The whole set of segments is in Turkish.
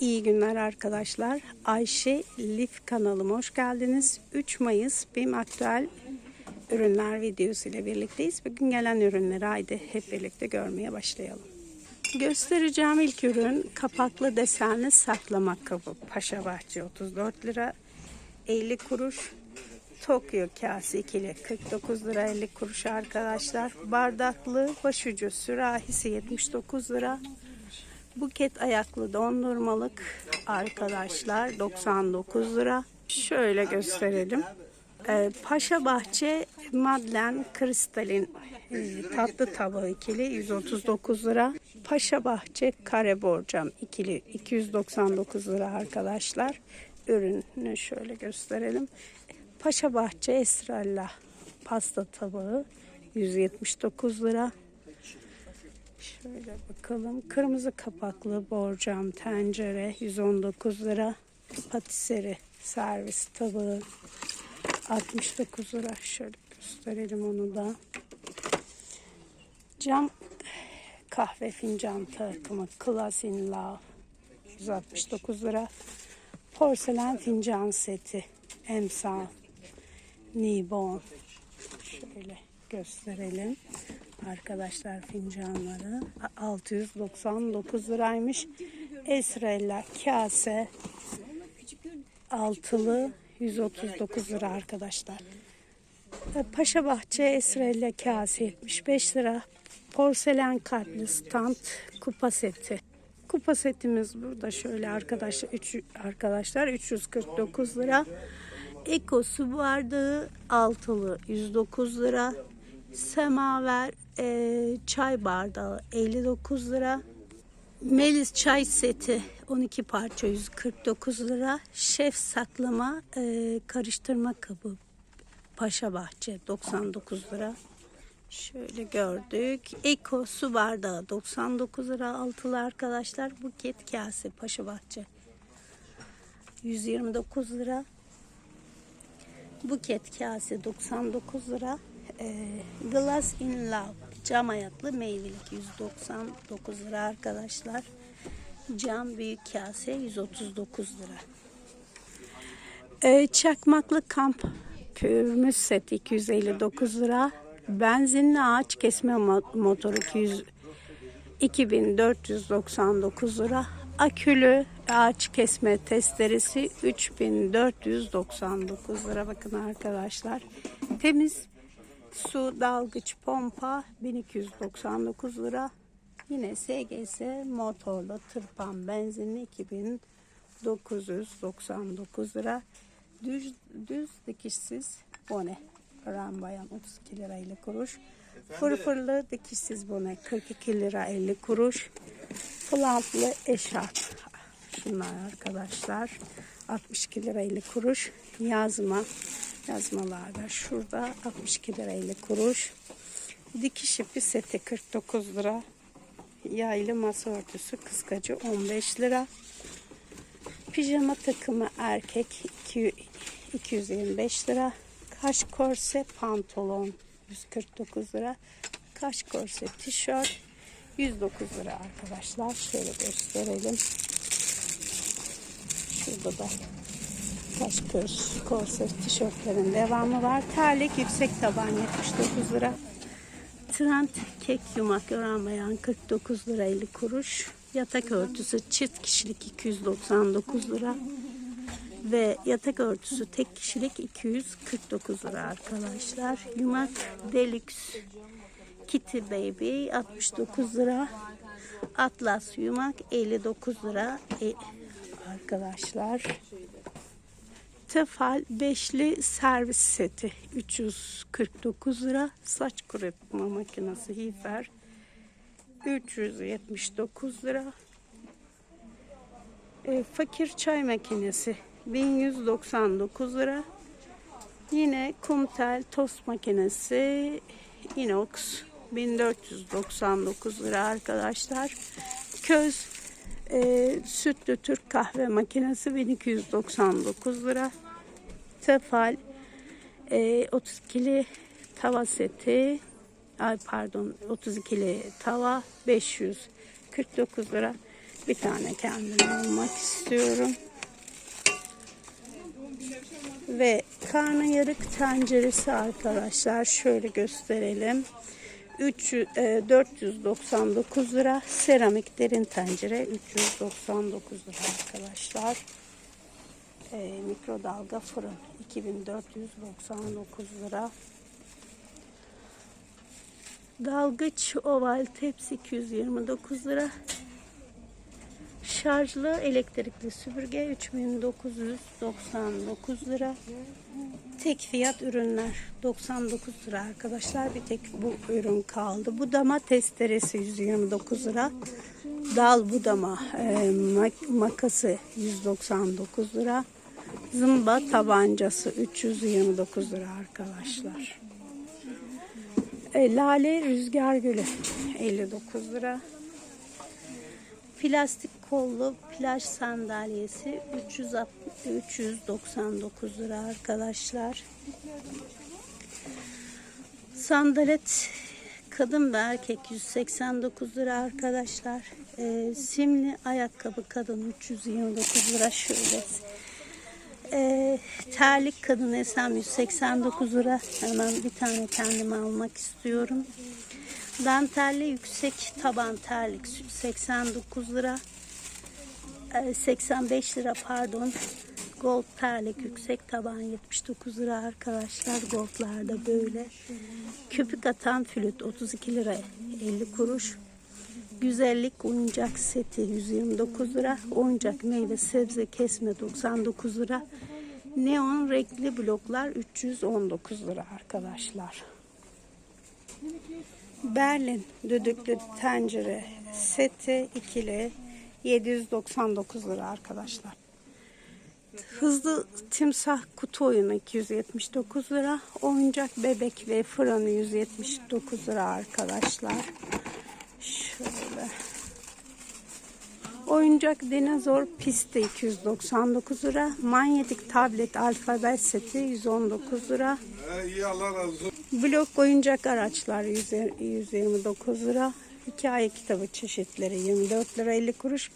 İyi günler arkadaşlar. Ayşe Lif kanalıma hoş geldiniz. 3 Mayıs BİM Aktüel ürünler videosu ile birlikteyiz. Bugün gelen ürünleri haydi hep birlikte görmeye başlayalım. Göstereceğim ilk ürün kapaklı desenli saklama kabı. Paşa Bahçe 34 lira 50 kuruş. Tokyo kase ikili 49 lira 50 kuruş arkadaşlar. Bardaklı başucu sürahisi 79 lira. Buket ayaklı dondurmalık arkadaşlar 99 lira. Şöyle gösterelim. Ee, Paşa Bahçe Madlen Kristalin e, tatlı tabağı ikili 139 lira. Paşa Bahçe kare borcam ikili 299 lira arkadaşlar. Ürünü şöyle gösterelim. Paşa Bahçe Esrella pasta tabağı 179 lira. Şöyle bakalım. Kırmızı kapaklı borcam tencere 119 lira. Patiseri servis tabağı 69 lira. Şöyle gösterelim onu da. Cam kahve fincan takımı Class in Love 169 lira. Porselen fincan seti Emsal Nibon şöyle gösterelim. Arkadaşlar fincanları 699 liraymış. Esrella kase altılı 139 lira arkadaşlar. E, Paşa Bahçe Esrella kase 75 lira. Porselen kalpli stand kupa seti. Kupa setimiz burada şöyle arkadaşlar üç, arkadaşlar 349 lira. Eko su bardağı altılı 109 lira. Semaver e, çay bardağı 59 lira. Melis çay seti 12 parça 149 lira. Şef saklama e, karıştırma kabı Paşa Bahçe 99 lira. Şöyle gördük. Eko su bardağı 99 lira altılı arkadaşlar. Buket kase Paşa Bahçe 129 lira. Buket kase 99 lira. E, Glass in Love cam ayaklı meyvelik 199 lira arkadaşlar. Cam büyük kase 139 lira. E, çakmaklı kamp pürmüz set 259 lira. Benzinli ağaç kesme mo- motoru 200 2499 lira. Akülü ağaç kesme testeresi 3499 lira. Bakın arkadaşlar. Temiz su dalgıç pompa 1299 lira. Yine SGS motorlu tırpan benzinli 2999 lira. Düz, düz dikişsiz bone. Ram bayan 32 lira 50 kuruş. Fırfırlı dikişsiz bone 42 lira 50 kuruş. Plantlı eşarp. Şunlar arkadaşlar. 62 lira 50 kuruş. Yazma. Yazmalarda şurada 62 lira 50 kuruş. Dikiş ipi seti 49 lira. Yaylı masa örtüsü kıskacı 15 lira. Pijama takımı erkek 2 225 lira. Kaş korse pantolon 149 lira. Kaş korse tişört 109 lira arkadaşlar. Şöyle gösterelim. Şurada da kaş korse, korse tişörtlerin devamı var. Terlik yüksek taban 79 lira. Trend kek yumak öğrenmeyen 49 lira 50 kuruş. Yatak örtüsü çift kişilik 299 lira. Ve yatak örtüsü tek kişilik 249 lira arkadaşlar. Yumak Deluxe Kitty Baby 69 lira. Atlas yumak 59 lira. E, arkadaşlar. Tefal beşli servis seti 349 lira. Saç kurutma makinesi Hifer 379 lira. E, fakir çay makinesi 1199 lira. Yine kumtel tost makinesi inox 1499 lira arkadaşlar. Köz e, sütlü Türk kahve makinesi 1299 lira. Tefal e, 32'li tava seti ay pardon 32'li tava 549 lira. Bir tane kendime almak istiyorum. Ve karnıyarık tenceresi arkadaşlar. Şöyle gösterelim. 3, e, 499 lira. Seramik derin tencere 399 lira arkadaşlar. E, mikrodalga fırın 2499 lira. Dalgıç oval tepsi 229 lira. Şarjlı elektrikli süpürge 3999 lira. Tek fiyat ürünler 99 lira arkadaşlar. Bir tek bu ürün kaldı. Budama testeresi 129 lira. Dal budama e, mak- makası 199 lira. Zımba tabancası 329 lira arkadaşlar. E, Lale Rüzgar Gülü 59 lira. Plastik kollu plaj sandalyesi 360 399 lira arkadaşlar. Sandalet kadın ve erkek 189 lira arkadaşlar. E, simli ayakkabı kadın 329 lira şöyle. E, terlik kadın esam 189 lira. Hemen bir tane kendime almak istiyorum. Dantelli yüksek taban terlik 89 lira. Ee, 85 lira pardon. Gold terlik yüksek taban 79 lira arkadaşlar. Goldlarda böyle. Köpük atan flüt 32 lira 50 kuruş. Güzellik oyuncak seti 129 lira. Oyuncak meyve sebze kesme 99 lira. Neon renkli bloklar 319 lira arkadaşlar. Berlin düdüklü tencere seti ikili 799 lira arkadaşlar. Hızlı timsah kutu oyunu 279 lira. Oyuncak bebek ve fırını 179 lira arkadaşlar. Şöyle. Oyuncak dinozor pisti 299 lira. Manyetik tablet alfabet seti 119 lira. İyi Allah razı olsun. Blok oyuncak araçlar 100 129 lira. Hikaye kitabı çeşitleri 24 lira 50 kuruş.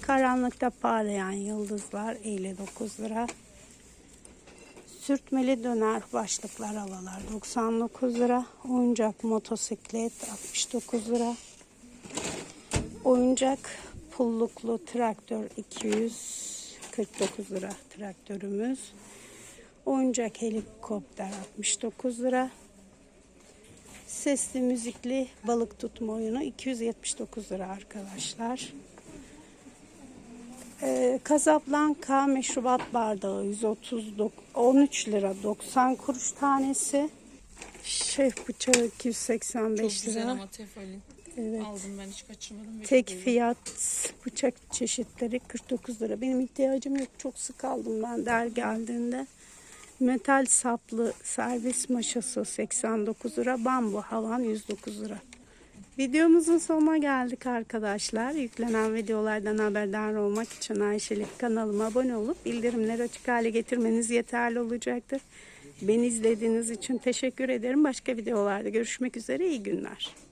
Karanlıkta parlayan yıldızlar 59 lira. Sürtmeli döner başlıklar havalar 99 lira. Oyuncak motosiklet 69 lira. Oyuncak pulluklu traktör 249 lira traktörümüz. Oyuncak helikopter 69 lira. Sesli müzikli balık tutma oyunu 279 lira arkadaşlar. Ee, Casablanca meşrubat bardağı 139 13 lira 90 kuruş tanesi. Şef bıçağı Çok 285 güzel lira. ama tefalin. Evet. Aldım ben hiç kaçırmadım. Tek fiyat bıçak çeşitleri 49 lira. Benim ihtiyacım yok. Çok sık aldım ben der geldiğinde. Metal saplı servis maşası 89 lira. Bambu havan 109 lira. Videomuzun sonuna geldik arkadaşlar. Yüklenen videolardan haberdar olmak için Ayşelik kanalıma abone olup bildirimleri açık hale getirmeniz yeterli olacaktır. Beni izlediğiniz için teşekkür ederim. Başka videolarda görüşmek üzere. İyi günler.